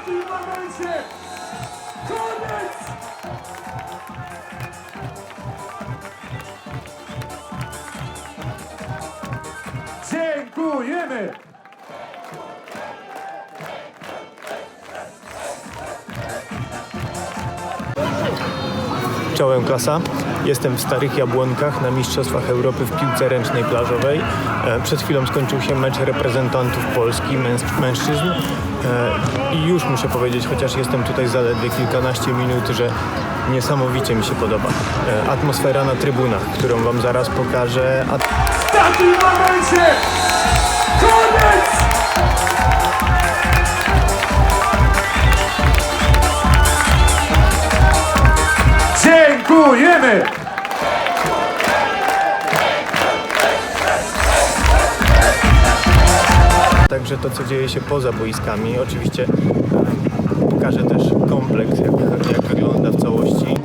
Tym momencie koniec! Dziękujemy! Czołem klasa. Jestem w Starych Jabłonkach na Mistrzostwach Europy w piłce ręcznej plażowej. E, Przed chwilą skończył się mecz reprezentantów Polski, mężczyzn. E, I już muszę powiedzieć, chociaż jestem tutaj zaledwie kilkanaście minut, że niesamowicie mi się podoba. E, Atmosfera na trybunach, którą Wam zaraz pokażę. Na tym momencie koniec! Dziękujemy! Także to, co dzieje się poza boiskami. Oczywiście pokażę też kompleks, jak, jak wygląda w całości.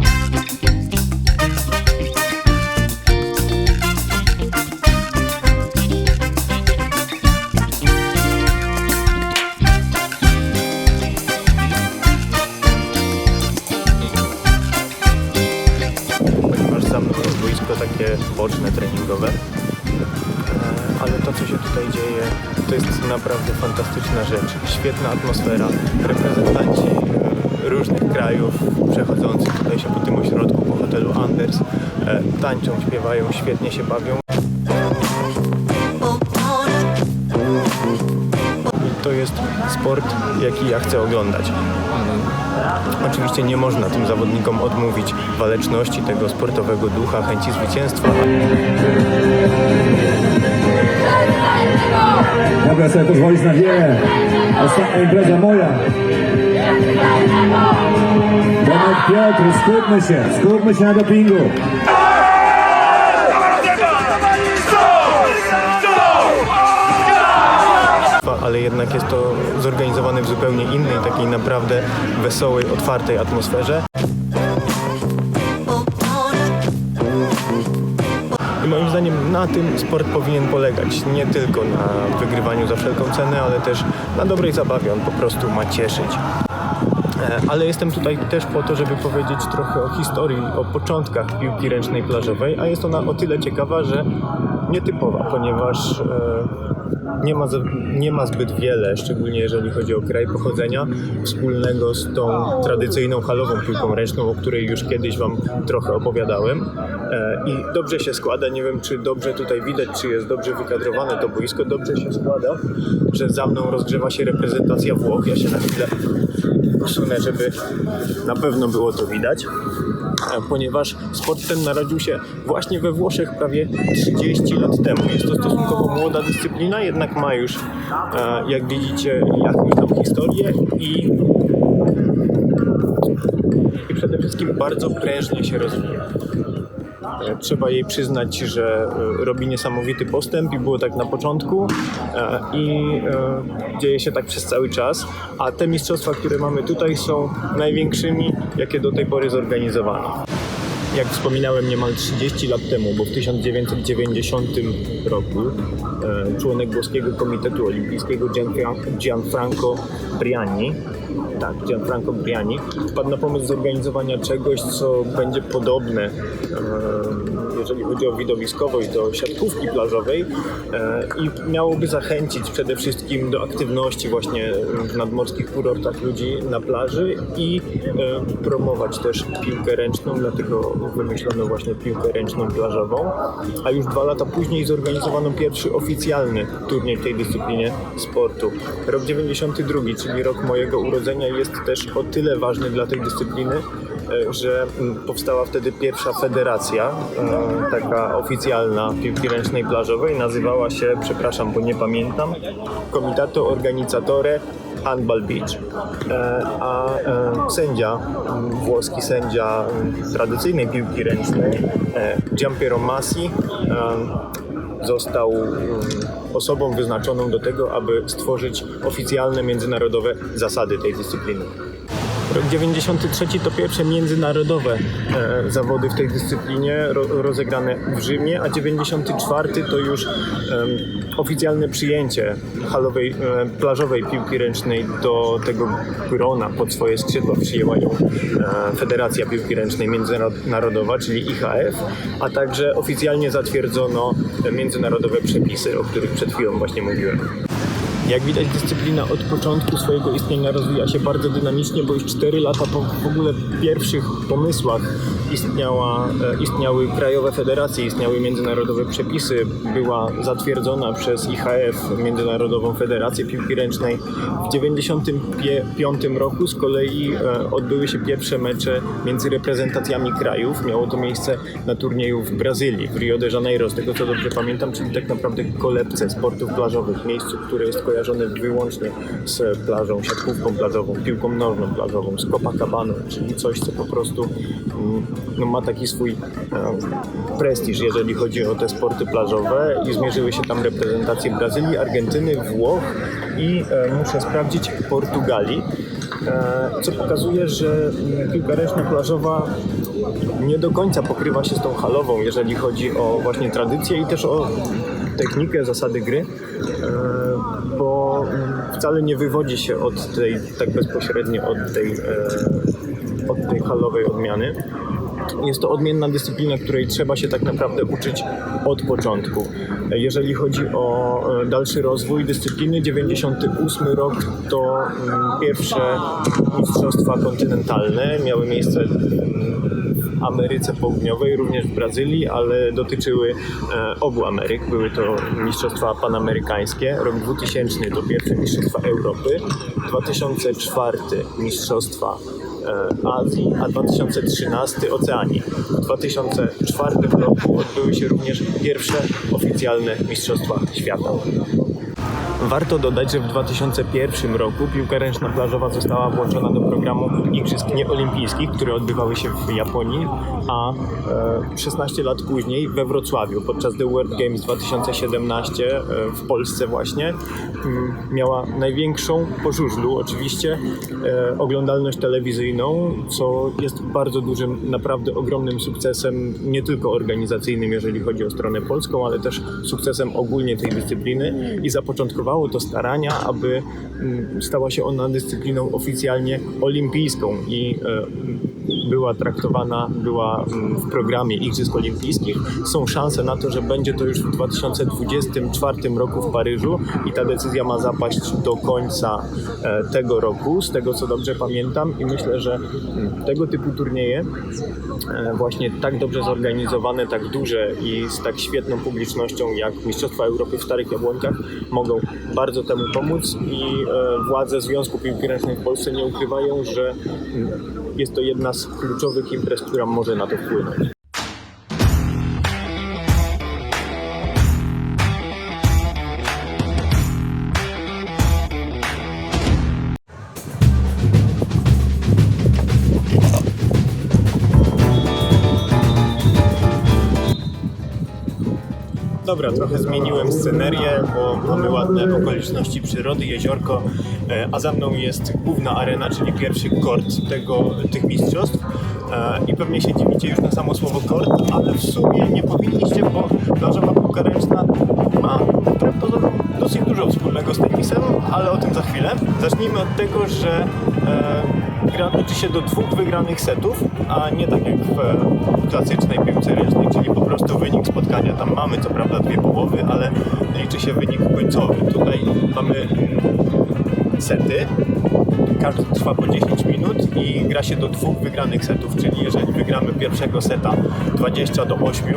Świetna atmosfera. Reprezentanci e, różnych krajów przechodzących tutaj się po tym ośrodku, po hotelu Anders, e, tańczą, śpiewają, świetnie się bawią. I to jest sport, jaki ja chcę oglądać. Oczywiście nie można tym zawodnikom odmówić waleczności, tego sportowego ducha, chęci zwycięstwa, Mogę sobie pozwolić na wiele. Ostatnia impreza moja. Domek Piotr, skupmy się, skupmy się na dopingu. ale jednak jest to zorganizowane w zupełnie innej, takiej naprawdę wesołej, otwartej atmosferze. Na tym sport powinien polegać. Nie tylko na wygrywaniu za wszelką cenę, ale też na dobrej zabawie. On po prostu ma cieszyć. E, Ale jestem tutaj też po to, żeby powiedzieć trochę o historii, o początkach piłki ręcznej plażowej, a jest ona o tyle ciekawa, że nietypowa, ponieważ e, nie ma, nie ma zbyt wiele, szczególnie jeżeli chodzi o kraj pochodzenia, wspólnego z tą tradycyjną halową piłką ręczną, o której już kiedyś Wam trochę opowiadałem. E, I dobrze się składa, nie wiem czy dobrze tutaj widać, czy jest dobrze wykadrowane to boisko, dobrze się składa, że za mną rozgrzewa się reprezentacja Włoch. Ja się na chwilę posunę, żeby na pewno było to widać, ponieważ sport ten narodził się właśnie we Włoszech prawie 30 lat temu. Jest to stosunkowo młoda dyscyplina, jednak ma już, e, jak widzicie, jakąś tam historię i, i przede wszystkim bardzo prężnie się rozwija. E, Trzeba jej przyznać, że e, robi niesamowity postęp i było tak na początku e, i dzieje się tak przez cały czas, a te mistrzostwa, które mamy tutaj są największymi, jakie do tej pory zorganizowano. Jak wspominałem niemal 30 lat temu, bo w 1990 roku członek włoskiego Komitetu Olimpijskiego Gianfran- Gianfranco Briani tak, Gianfranco Briani wpadł na pomysł zorganizowania czegoś, co będzie podobne, e, jeżeli chodzi o widowiskowość, do siatkówki plażowej e, i miałoby zachęcić przede wszystkim do aktywności właśnie w nadmorskich kurortach ludzi na plaży i e, promować też piłkę ręczną, dlatego wymyślono właśnie piłkę ręczną plażową, a już dwa lata później zorganizowano pierwszy oficjalny turniej w tej dyscyplinie sportu. Rok 92, czyli rok mojego urodzenia jest też o tyle ważny dla tej dyscypliny, e, że mm, powstała wtedy pierwsza federacja, e, taka oficjalna piłki ręcznej plażowej, nazywała się, przepraszam, bo nie pamiętam, Comitato Organizzatore Handball Beach. E, A sędzia, m, włoski sędzia m, tradycyjnej piłki ręcznej, Giampiero Massi, e, został um, osobą wyznaczoną do tego, aby stworzyć oficjalne międzynarodowe zasady tej dyscypliny. Rok 93 to pierwsze międzynarodowe e, zawody w tej dyscyplinie ro, rozegrane w Rzymie, a 94 to już oficjalne przyjęcie halowej, e, plażowej piłki ręcznej do tego grona pod swoje skrzydła przyjęła ją e, Federacja Piłki Ręcznej Międzynarodowa, czyli IHF, a także oficjalnie zatwierdzono międzynarodowe przepisy, o których przed chwilą właśnie mówiłem. Jak widać, dyscyplina od początku swojego istnienia rozwija się bardzo dynamicznie, bo już 4 lata po w ogóle pierwszych pomysłach istniała, e, istniały krajowe federacje, istniały międzynarodowe przepisy. Była zatwierdzona przez IHF, Międzynarodową Federację Piłki Ręcznej. W 1995 roku z kolei e, odbyły się pierwsze mecze między reprezentacjami krajów. Miało to miejsce na turnieju w Brazylii, w Rio de Janeiro, z tego co dobrze pamiętam, czyli tak naprawdę kolebce sportów plażowych, miejscu, które jest kojarzone wyłącznie z plażą, siatkówką plażową, piłką nożną plażową, z Copacabana, czyli coś, co po prostu mm, no, ma taki swój e, prestiż, jeżeli chodzi o te sporty plażowe i zmierzyły się tam reprezentacje Brazylii, Argentyny, Włoch i e, muszę sprawdzić Portugalii, e, co pokazuje, że mm, piłka ręczna plażowa nie do końca pokrywa się z tą halową, jeżeli chodzi o właśnie tradycję i też o technikę, zasady gry, e, bo mm, wcale nie wywodzi się od tej, tak bezpośrednio od tej, e, od tej halowej odmiany. Jest to odmienna dyscyplina, której trzeba się tak naprawdę uczyć od początku. Jeżeli chodzi o e, dalszy rozwój dyscypliny, 98 rok to mm, pierwsze mistrzostwa kontynentalne miały miejsce w Ameryce Południowej, również w Brazylii, ale dotyczyły e, obu Ameryk. Były to mistrzostwa panamerykańskie. Rok 2000 to pierwsze mistrzostwa Europy, 2004 mistrzostwa e, Azji, a 2013 Oceanii. W 2004 roku odbyły się również pierwsze oficjalne mistrzostwa świata. Warto dodać, że w 2001 roku piłka ręczna plażowa została włączona do programu Igrzysk Nieolimpijskich, które odbywały się w Japonii, a e, 16 lat później we Wrocławiu podczas The World Games 2017 e, w Polsce właśnie miała największą po żużlu oczywiście e, oglądalność telewizyjną, co jest bardzo dużym, naprawdę ogromnym sukcesem nie tylko organizacyjnym, jeżeli chodzi o stronę polską, ale też sukcesem ogólnie tej dyscypliny i zapoczątkowało to starania, aby mm, stała się ona dyscypliną oficjalnie olimpijską i e, była traktowana, była mm, w programie Igrzysk Olimpijskich. Są szanse na to, że będzie to już w 2024 roku w Paryżu i ta decyzja ma zapaść do końca e, tego roku, z tego co dobrze pamiętam i myślę, że mm, tego typu turnieje e, właśnie tak dobrze zorganizowane, tak duże i z tak świetną publicznością jak Mistrzostwa Europy w Starych Jabłonkach mogą bardzo temu pomóc i e, władze Związku Piłki Ręcznej w Polsce nie ukrywają, że jest to jedna z kluczowych imprez, która może na to wpłynąć. Dobra, trochę zmieniłem scenerię, bo mamy ładne okoliczności przyrody, jeziorko, e, a za mną jest główna arena, czyli pierwszy kort tego, tych mistrzostw. E, I pewnie się dziwicie już na samo słowo kort, ale w sumie nie powinniście, bo plażowa piłka ręczna ma dosyć dużo wspólnego z tenisem, ale o tym za chwilę. Zacznijmy od tego, że gra liczy się do dwóch wygranych setów, a nie tak jak w e, klasycznej piłce ręcznej, czyli po prostu wynik spotkania. Tam mamy co prawda dwie połowy, ale liczy się wynik końcowy. Tutaj mamy sety. Każdy trwa po 10 minut i gra się do dwóch wygranych setów, czyli jeżeli wygramy pierwszego seta 20 do 8,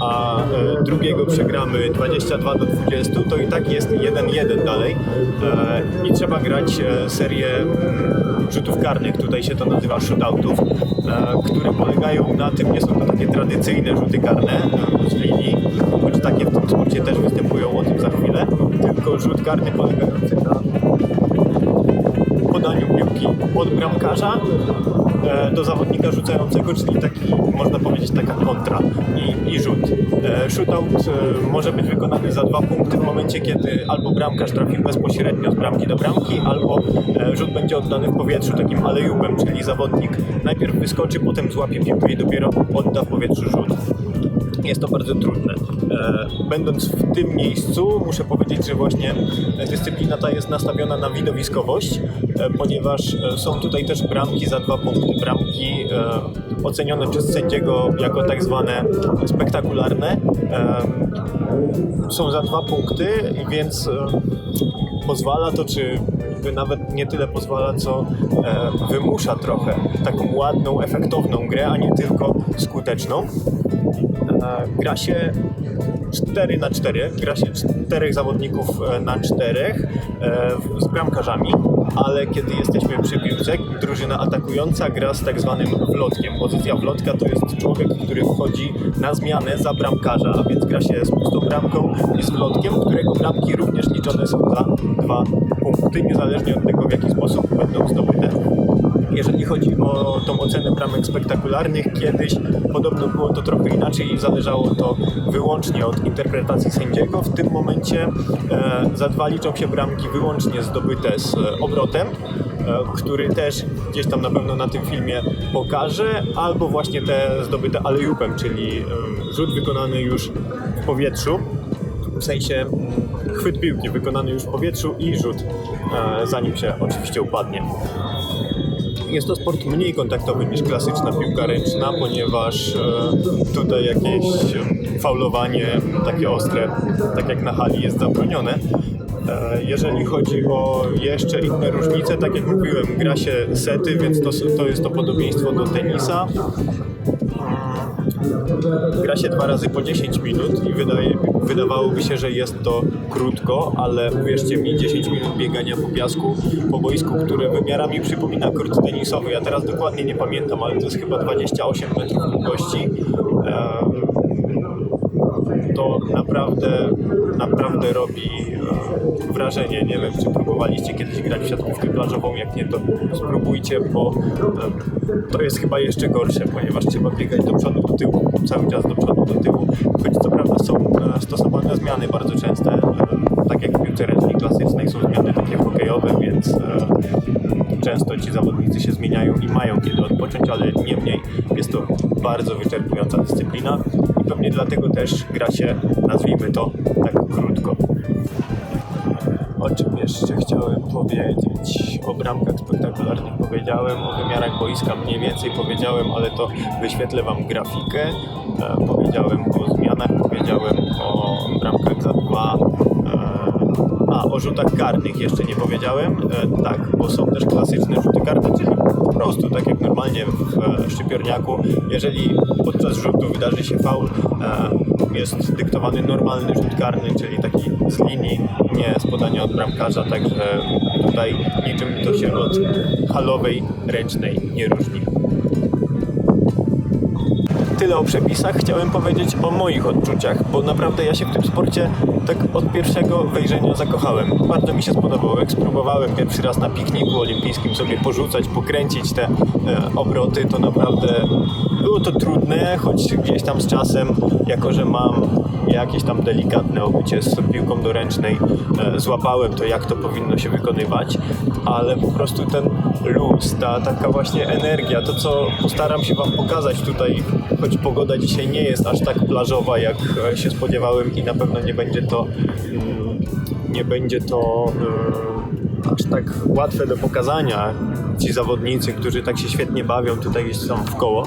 a e, drugiego przegramy 22 do 20, to i tak jest 1-1 dalej. E, i trzeba grać e, serię mm, rzutów karnych, tutaj się to nazywa shootoutów, które polegają na tym, nie są to takie tradycyjne rzuty karne z linii, choć takie w tym sporcie też występują, o tym za chwilę, tylko rzut karny polegający na podaniu piłki od bramkarza e, do zawodnika rzucającego, czyli taki, można powiedzieć, taka kontra i, i rzut. E, Shootout e, może być wykonany za dwa punkty w momencie, kiedy albo bramkarz trafił bezpośrednio z bramki do bramki, albo rzut będzie oddany w powietrzu takim alejupem, czyli zawodnik najpierw wyskoczy, potem złapie piłkę i dopiero odda w powietrzu rzut. Jest to bardzo trudne. E, Będąc w tym miejscu, muszę powiedzieć, że właśnie dyscyplina ta jest nastawiona na widowiskowość, e, ponieważ e, są tutaj też bramki za dwa punkty. Bramki e, ocenione przez sędziego jako tak zwane spektakularne e, są za dwa punkty, więc e, pozwala to, czy nawet nie tyle pozwala, co e, wymusza trochę taką ładną, efektowną grę, a nie tylko skuteczną. E, gra się 4 na 4, gra się czterech zawodników e, na czterech e, z bramkarzami, ale kiedy jesteśmy przy piłce, drużyna atakująca gra z tak zwanym wlotkiem. Pozycja wlotka to jest człowiek, który wchodzi na zmianę za bramkarza, a więc gra się z pustą bramką i z wlotkiem, którego bramki również liczone są za dwa punkty, niezależnie od tego, w jaki sposób będą zdobyte. Jeżeli chodzi o tą ocenę bramek spektakularnych, kiedyś podobno było to trochę inaczej i zależało to wyłącznie od interpretacji sędziego. W tym momencie e, za dwa liczą się bramki wyłącznie zdobyte z e, obrotem, e, który też gdzieś tam na pewno na tym filmie pokażę, albo właśnie te zdobyte alejupem, czyli rzut wykonany już w powietrzu w sensie chwyt piłki wykonany już w powietrzu i rzut, zanim się oczywiście upadnie. Jest to sport mniej kontaktowy niż klasyczna piłka ręczna, ponieważ e, tutaj jakieś e, faulowanie takie ostre, tak jak na hali, jest zabronione. E, Jeżeli chodzi o jeszcze inne różnice, tak jak mówiłem, gra się sety, więc to, to jest to podobieństwo do tenisa. Gra się dwa razy po 10 minut i wydaje, wydawałoby się, że jest to krótko, ale uwierzcie mi, 10 minut biegania po piasku, po boisku, które wymiarami przypomina kort tenisowy. Ja teraz dokładnie nie pamiętam, ale to jest chyba 28 metrów długości. To naprawdę, naprawdę robi e, wrażenie. Nie wiem, czy próbowaliście kiedyś grać w siatkówkę plażową, jak nie, to spróbujcie, bo e, to jest chyba jeszcze gorsze, ponieważ trzeba biegać do przodu, do tyłu, cały czas do przodu, do tyłu. Choć co prawda są e, stosowane zmiany bardzo częste, tak jak w piłce ręcznej klasycznej są zmiany takie hokejowe, więc często ci zawodnicy się zmieniają i mają kiedy odpocząć, ale niemniej jest to bardzo wyczerpująca dyscyplina pewnie dlatego też gra się, nazwijmy to, tak krótko. O czym jeszcze chciałem powiedzieć? O bramkach spektakularnych powiedziałem, o wymiarach boiska mniej więcej powiedziałem, ale to wyświetlę Wam grafikę. E, powiedziałem o zmianach, powiedziałem o bramkach za dwa. E, a, o rzutach karnych jeszcze nie powiedziałem. E, tak, bo są też klasyczne rzuty karne, czyli po prostu, tak jak normalnie w e, szczypiorniaku, jeżeli podczas rzutu wydarzy się faul, e, jest dyktowany normalny rzut karny, czyli taki z linii, nie z podania od bramkarza, także tutaj niczym to się od halowej ręcznej nie różni. Tyle o przepisach. Chciałem powiedzieć o moich odczuciach, bo naprawdę ja się w tym sporcie tak od pierwszego wejrzenia zakochałem. Bardzo mi się spodobał. Jak spróbowałem pierwszy raz na pikniku olimpijskim sobie porzucać, pokręcić te e, obroty, to naprawdę było to trudne, choć gdzieś tam z czasem, jako że mam jakieś tam delikatne obycie z piłką doręcznej, e, złapałem to, jak to powinno się wykonywać, ale po prostu ten luz, ta taka właśnie energia, to co postaram się Wam pokazać tutaj, choć pogoda dzisiaj nie jest aż tak plażowa, jak e, się spodziewałem i na pewno nie będzie to mm, nie będzie to e, aż tak łatwe do pokazania. Ci zawodnicy, którzy tak się świetnie bawią tutaj tam w koło.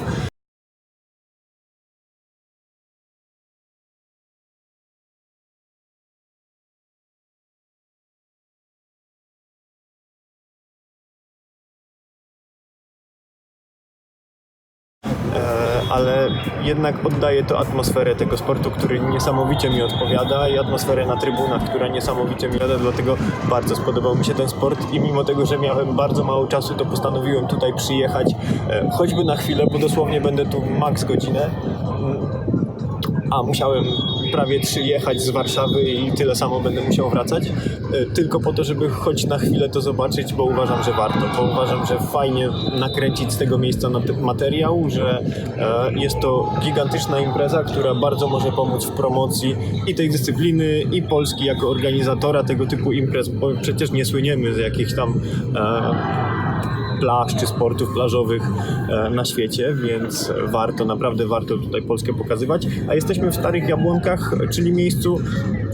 Ale jednak oddaje to atmosferę tego sportu, który niesamowicie mi odpowiada i atmosferę na trybunach, która niesamowicie mi odpowiada, dlatego bardzo spodobał mi się ten sport i mimo tego, że miałem bardzo mało czasu, to postanowiłem tutaj przyjechać, e, choćby na chwilę, bo dosłownie będę tu max godzinę. A, musiałem prawie trzy jechać z Warszawy i tyle samo będę musiał wracać, e, tylko po to, żeby choć na chwilę to zobaczyć, bo uważam, że warto, bo uważam, że fajnie nakręcić z tego miejsca materiał, że e, jest to gigantyczna impreza, która bardzo może pomóc w promocji i tej dyscypliny, i Polski jako organizatora tego typu imprez, bo przecież nie słyniemy z jakichś tam e, plaż czy sportów plażowych e, na świecie, więc warto, naprawdę warto tutaj Polskę pokazywać. A jesteśmy w Starych Jabłonkach, czyli miejscu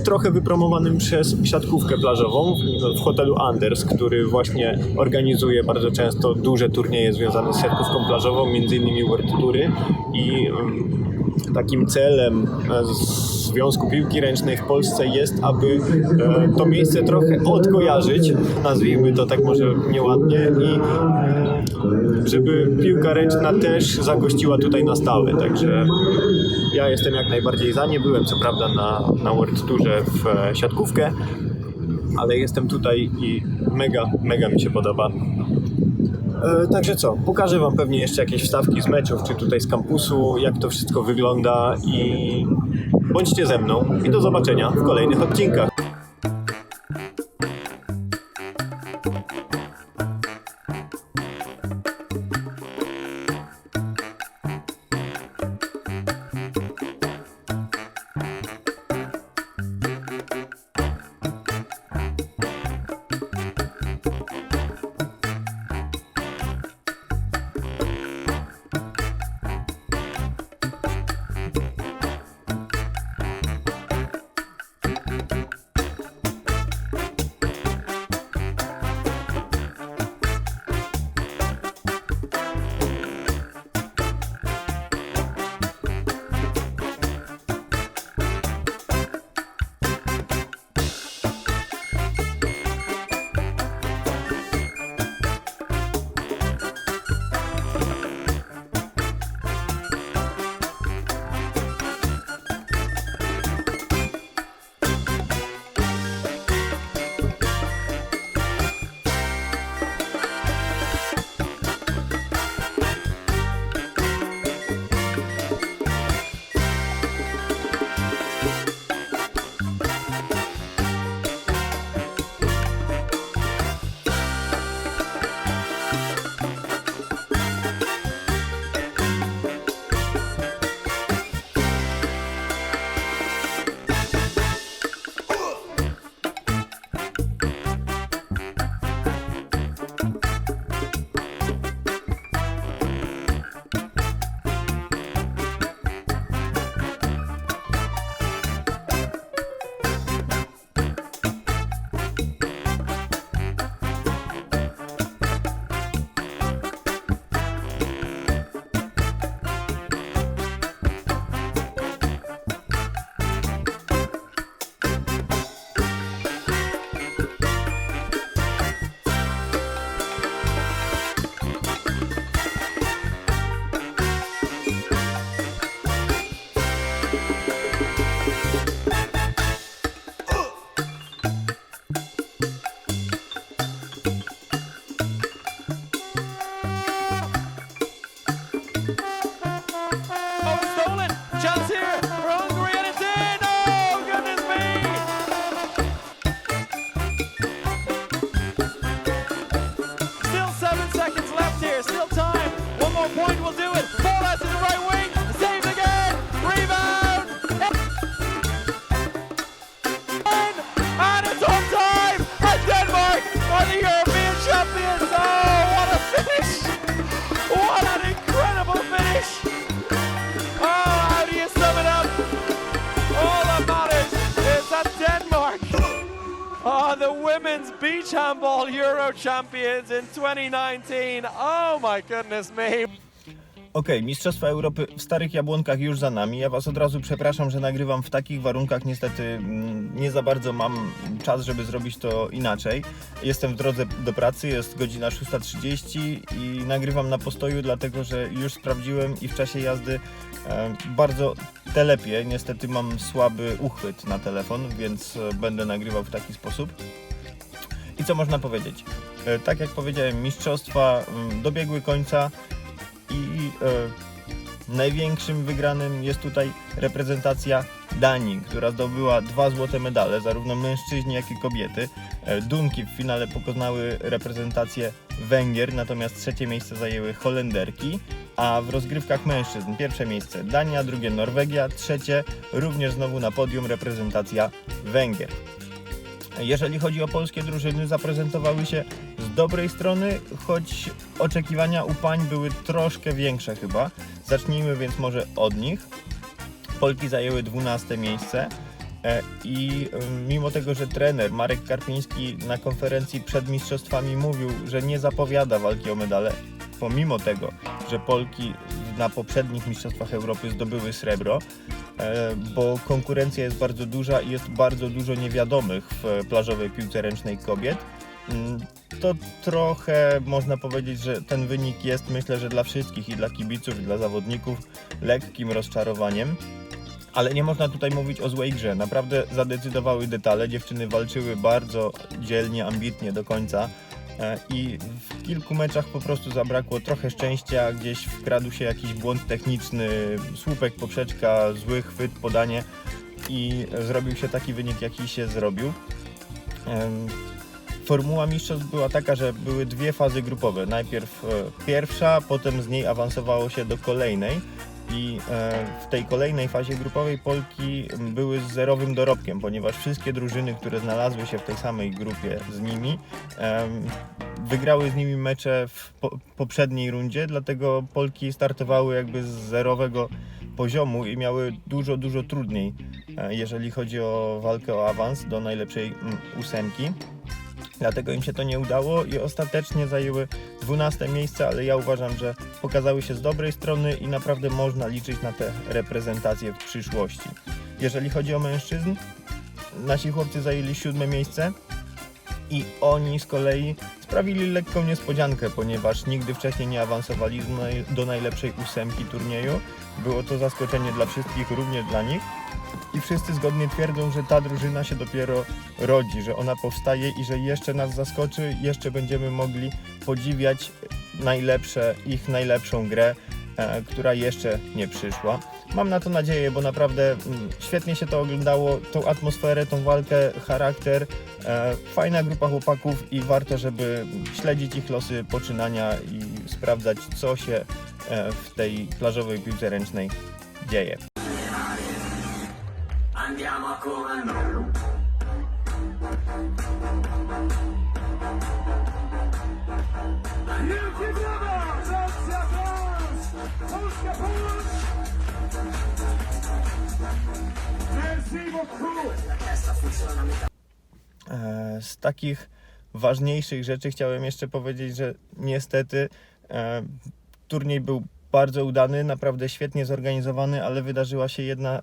trochę wypromowanym przez siatkówkę plażową w hotelu Anders, który właśnie organizuje bardzo często duże turnieje związane z siatkówką plażową, między innymi World Toury i mm, takim celem e, Związku Piłki Ręcznej w Polsce jest, aby e, to miejsce trochę odkojarzyć, nazwijmy to tak może nieładnie, i e, żeby piłka ręczna też zagościła tutaj na stałe. Także ja jestem jak najbardziej za. Nie byłem co prawda na, na World Tourze w e, siatkówkę, ale jestem tutaj i mega, mega mi się podoba. E, Także co, pokażę Wam pewnie jeszcze jakieś wstawki z meczów, czy tutaj z kampusu, jak to wszystko wygląda i bądźcie ze mną i do zobaczenia w kolejnych odcinkach. Are the women's beach handball Euro champions in 2019. Oh my goodness me. Okej, Mistrzostwa Europy w Starych Jabłonkach już za nami. Ja Was od razu przepraszam, że nagrywam w takich warunkach. Niestety mm, nie za bardzo mam czas, żeby zrobić to inaczej. Jestem w drodze do pracy, jest godzina 6.30 i nagrywam na postoju, dlatego że już sprawdziłem i w czasie jazdy bardzo telepie. Niestety mam słaby uchwyt na telefon, więc e, będę nagrywał w taki sposób. I co można powiedzieć? E, Tak jak powiedziałem, mistrzostwa mm, dobiegły końca i e, Największym wygranym jest tutaj reprezentacja Danii, która zdobyła dwa złote medale, zarówno mężczyźni, jak i kobiety. E, Dunki w finale pokonały reprezentację Węgier, natomiast trzecie miejsce zajęły Holenderki, a w rozgrywkach mężczyzn pierwsze miejsce Dania, drugie Norwegia, trzecie również znowu na podium reprezentacja Węgier. Jeżeli chodzi o polskie drużyny, zaprezentowały się z dobrej strony, choć oczekiwania u pań były troszkę większe chyba. Zacznijmy więc może od nich. Polki zajęły 12 miejsce e, i e, mimo tego, że trener Marek Karpiński na konferencji przed mistrzostwami mówił, że nie zapowiada walki o medale, pomimo tego, że Polki na poprzednich mistrzostwach Europy zdobyły srebro, e, bo konkurencja jest bardzo duża i jest bardzo dużo niewiadomych w plażowej piłce ręcznej kobiet. Mm, To trochę można powiedzieć, że ten wynik jest myślę, że dla wszystkich i dla kibiców, i dla zawodników lekkim rozczarowaniem. Ale nie można tutaj mówić o złej grze. Naprawdę zadecydowały detale. Dziewczyny walczyły bardzo dzielnie, ambitnie do końca. E, I w kilku meczach po prostu zabrakło trochę szczęścia, gdzieś wkradł się jakiś błąd techniczny, słupek, poprzeczka, zły chwyt, podanie i zrobił się taki wynik, jaki się zrobił. Em, Formuła mistrzostw była taka, że były dwie fazy grupowe. Najpierw e, pierwsza, potem z niej awansowało się do kolejnej. I e, w tej kolejnej fazie grupowej Polki były z zerowym dorobkiem, ponieważ wszystkie drużyny, które znalazły się w tej samej grupie z nimi, wygrały z nimi mecze w po, poprzedniej rundzie, dlatego Polki startowały jakby z zerowego poziomu i miały dużo, dużo trudniej, e, jeżeli chodzi o walkę o awans do najlepszej ósemki. Dlatego im się to nie udało i ostatecznie zajęły 12 miejsce, ale ja uważam, że pokazały się z dobrej strony i naprawdę można liczyć na te reprezentacje w przyszłości. Jeżeli chodzi o mężczyzn, nasi chłopcy zajęli siódme miejsce i oni z kolei sprawili lekką niespodziankę, ponieważ nigdy wcześniej nie awansowali do naj- do najlepszej ósemki turnieju. Było to zaskoczenie dla wszystkich, również dla nich. I wszyscy zgodnie twierdzą, że ta drużyna się dopiero rodzi, że ona powstaje i że jeszcze nas zaskoczy, jeszcze będziemy mogli podziwiać najlepsze, ich najlepszą grę, e, która jeszcze nie przyszła. Mam na to nadzieję, bo naprawdę mm, świetnie się to oglądało, tą atmosferę, tą walkę, charakter, e, fajna grupa chłopaków i warto, żeby śledzić ich losy, poczynania i sprawdzać, co się e, w tej plażowej piłce ręcznej dzieje. E, Z takich ważniejszych rzeczy chciałem jeszcze powiedzieć, że niestety e, turniej był bardzo udany, naprawdę świetnie zorganizowany, ale wydarzyła się jedna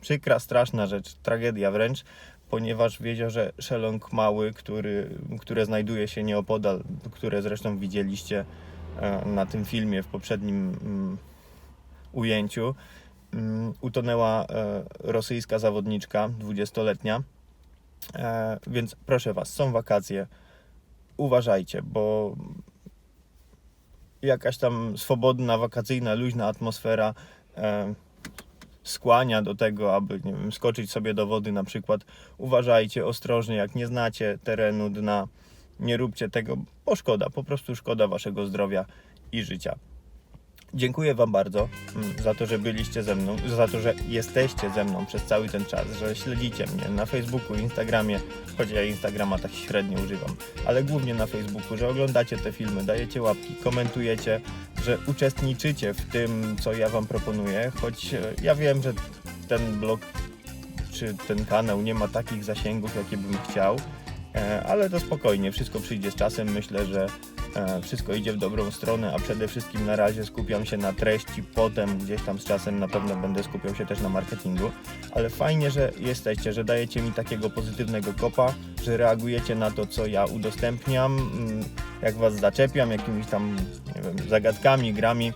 przykra, straszna rzecz, tragedia wręcz, ponieważ w jeziorze Szeląg Mały, który, które znajduje się nieopodal, które zresztą widzieliście e, na tym filmie w poprzednim mm, ujęciu, mm, utonęła e, rosyjska zawodniczka, 20-letnia. E, więc proszę Was, są wakacje, uważajcie, bo jakaś tam swobodna, wakacyjna, luźna atmosfera skłania do tego, aby nie wiem, skoczyć sobie do wody na przykład. Uważajcie ostrożnie, jak nie znacie terenu, dna, nie róbcie tego, bo szkoda, po prostu szkoda Waszego zdrowia i życia. Dziękuję Wam bardzo mm, za to, że byliście ze mną, za to, że jesteście ze mną przez cały ten czas, że śledzicie mnie na Facebooku, Instagramie, choć ja Instagrama tak średnio używam, ale głównie na Facebooku, że oglądacie te filmy, dajecie łapki, komentujecie, że uczestniczycie w tym, co ja Wam proponuję, choć e, ja wiem, że ten blog czy ten kanał nie ma takich zasięgów, jakie bym chciał, e, ale to spokojnie, wszystko przyjdzie z czasem. Myślę, że e, wszystko idzie w dobrą stronę, a przede wszystkim na razie skupiam się na treści, potem gdzieś tam z czasem na pewno będę skupiał się też na marketingu, ale fajnie, że jesteście, że dajecie mi takiego pozytywnego kopa, że reagujecie na to, co ja udostępniam, mm, jak Was zaczepiam jakimiś tam wiem, zagadkami, grami,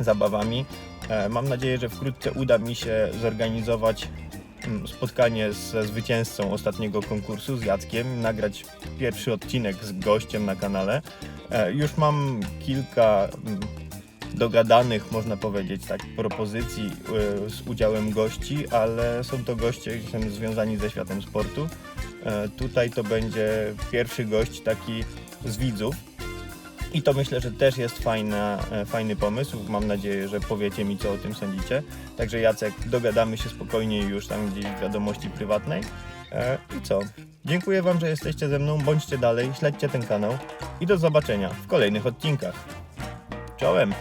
zabawami. E, Mam nadzieję, że wkrótce uda mi się zorganizować mm, spotkanie ze zwycięzcą ostatniego konkursu, z Jackiem, nagrać pierwszy odcinek z gościem na kanale. E, Już mam kilka mm, dogadanych, można powiedzieć, tak, propozycji e, z udziałem gości, ale są to goście związani ze światem sportu. Tutaj to będzie pierwszy gość taki z widzów. I to myślę, że też jest fajna, e, fajny pomysł. Mam nadzieję, że powiecie mi, co o tym sądzicie. Także Jacek, dogadamy się spokojnie już tam gdzieś w wiadomości prywatnej. E, I co? Dziękuję Wam, że jesteście ze mną. Bądźcie dalej, śledźcie ten kanał i do zobaczenia w kolejnych odcinkach. Czołem!